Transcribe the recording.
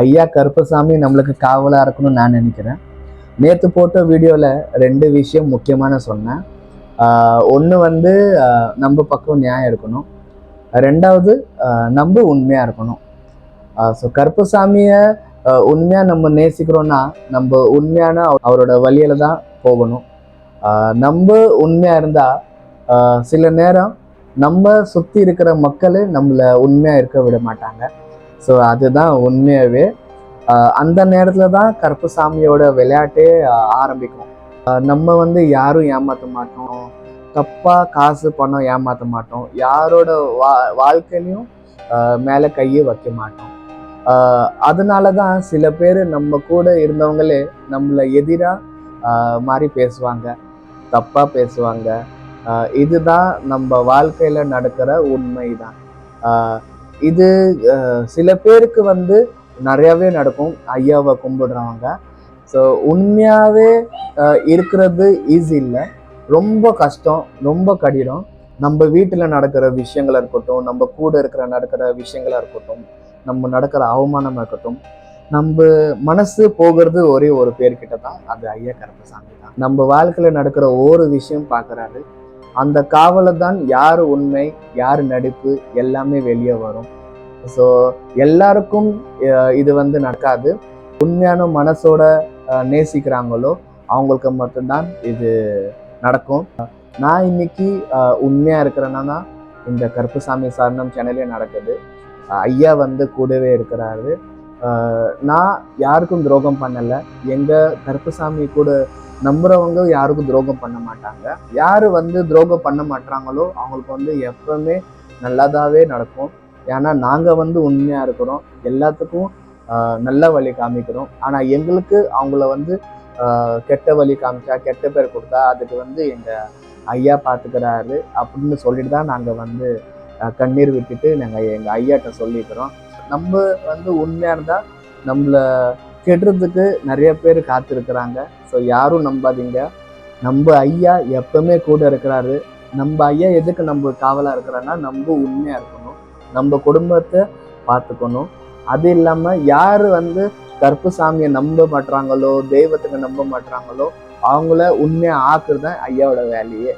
ஐயா கருப்பசாமி நம்மளுக்கு காவலாக இருக்கணும்னு நான் நினைக்கிறேன். நேற்று போட்ட வீடியோவில் ரெண்டு விஷயம் முக்கியமான சொன்னேன். ஒன்று வந்து நம்ம பக்கம் நியாயம் இருக்கணும் ரெண்டாவது நம்ம உண்மையாக இருக்கணும். ஸோ கருப்பசாமியை உண்மையாக நம்ம நேசிக்கிறோன்னா நம்ம உண்மையான அவரோட வழியில தான் போகணும். நம்ம உண்மையாக இருந்தால் சில நேரம் நம்ம சுற்றி இருக்கிற மக்கள் நம்மளை உண்மையாக இருக்க விட மாட்டாங்க. ஸோ அதுதான் உண்மையாகவே அந்த நேரத்தில் தான் கருப்பசாமியோட விளையாட்டே ஆரம்பிக்கும். நம்ம வந்து யாரும் ஏமாற்ற மாட்டோம். தப்பாக காசு பணம் ஏமாற்ற மாட்டோம். யாரோட வா வாழ்க்கையிலையும் மேலே கையை வைக்க மாட்டோம். அதனால தான் சில பேர் நம்ம கூட இருந்தவங்களே நம்மளை எதிராக மாதிரி பேசுவாங்க. தப்பாக பேசுவாங்க. இதுதான் நம்ம வாழ்க்கையில் நடக்கிற உண்மை தான் இது சில பேருக்கு வந்து நிறையாவே நடக்கும். ஐயாவை கும்பிடுறவங்க. ஸோ உண்மையாகவே இருக்கிறது ஈஸி இல்லை. ரொம்ப கஷ்டம் ரொம்ப கடினம். நம்ம வீட்டில் நடக்கிற விஷயங்களாக இருக்கட்டும் நம்ம கூட இருக்கிற நடக்கிற விஷயங்களாக இருக்கட்டும் நம்ம நடக்கிற அவமானமாக இருக்கட்டும் நம்ம மனசு போகிறது ஒரே ஒரு பேர்கிட்ட தான் அது ஐயா கருப்பசாமி தான். நம்ம வாழ்க்கையில் நடக்கிற ஒவ்வொரு விஷயம் பார்க்குறாரு அந்த காவலை தான் யார் உண்மை யார் நடிப்பு எல்லாமே வெளியே வரும். ஸோ எல்லாருக்கும் இது வந்து நடக்காது. உண்மையான மனசோட நேசிக்கிறாங்களோ அவங்களுக்கு மட்டும்தான் இது நடக்கும். நான் இன்னைக்கு உண்மையாக இருக்கிறேன்னா இந்த கருப்புசாமி சரணம் சேனலே நடக்குது. ஐயா வந்து கூடவே இருக்கிறாரு. நான் யாருக்கும் துரோகம் பண்ணலை. எங்கள் கருப்புசாமி கூட நம்புறவங்க யாருக்கும் துரோகம் பண்ண மாட்டாங்க. யாரு வந்து துரோகம் பண்ண மாட்டாங்களோ அவங்களுக்கு வந்து எப்பவுமே நல்லதாகவே நடக்கும். ஏன்னா நாங்கள் வந்து உண்மையாக இருக்கிறோம். எல்லாத்துக்கும் நல்ல வழி காமிக்கிறோம். ஆனால் எங்களுக்கு அவங்கள வந்து கெட்ட வழி காமிச்சா கெட்ட பேர் கொடுத்தா அதுக்கு வந்து எங்கள் ஐயா பார்த்துக்கிறாரு அப்படின்னு சொல்லிட்டு தான் நாங்கள் வந்து கண்ணீர் விட்டுட்டு நாங்கள் எங்கள் ஐயாட்ட சொல்லிக்கிறோம். நம்ம வந்து உண்மையாக இருந்தால் நம்மள கெடுறதுக்கு நிறைய பேர் காத்திருக்கிறாங்க. ஸோ யாரும் நம்பாதீங்க. நம்ம ஐயா எப்பவுமே கூட இருக்கிறாரு. நம்ம ஐயா எதுக்கு நம்ம காவலாக இருக்கிறாங்கன்னா நம்ம உண்மையாக இருக்கணும். நம்ம குடும்பத்தை பார்த்துக்கணும். அது இல்லாமல் யார் வந்து கருப்புசாமியை நம்ப மாட்றாங்களோ தெய்வத்துக்கு நம்ப மாட்றாங்களோ அவங்கள உண்மையாக ஆக்குறது தான் ஐயாவோட வேலையே.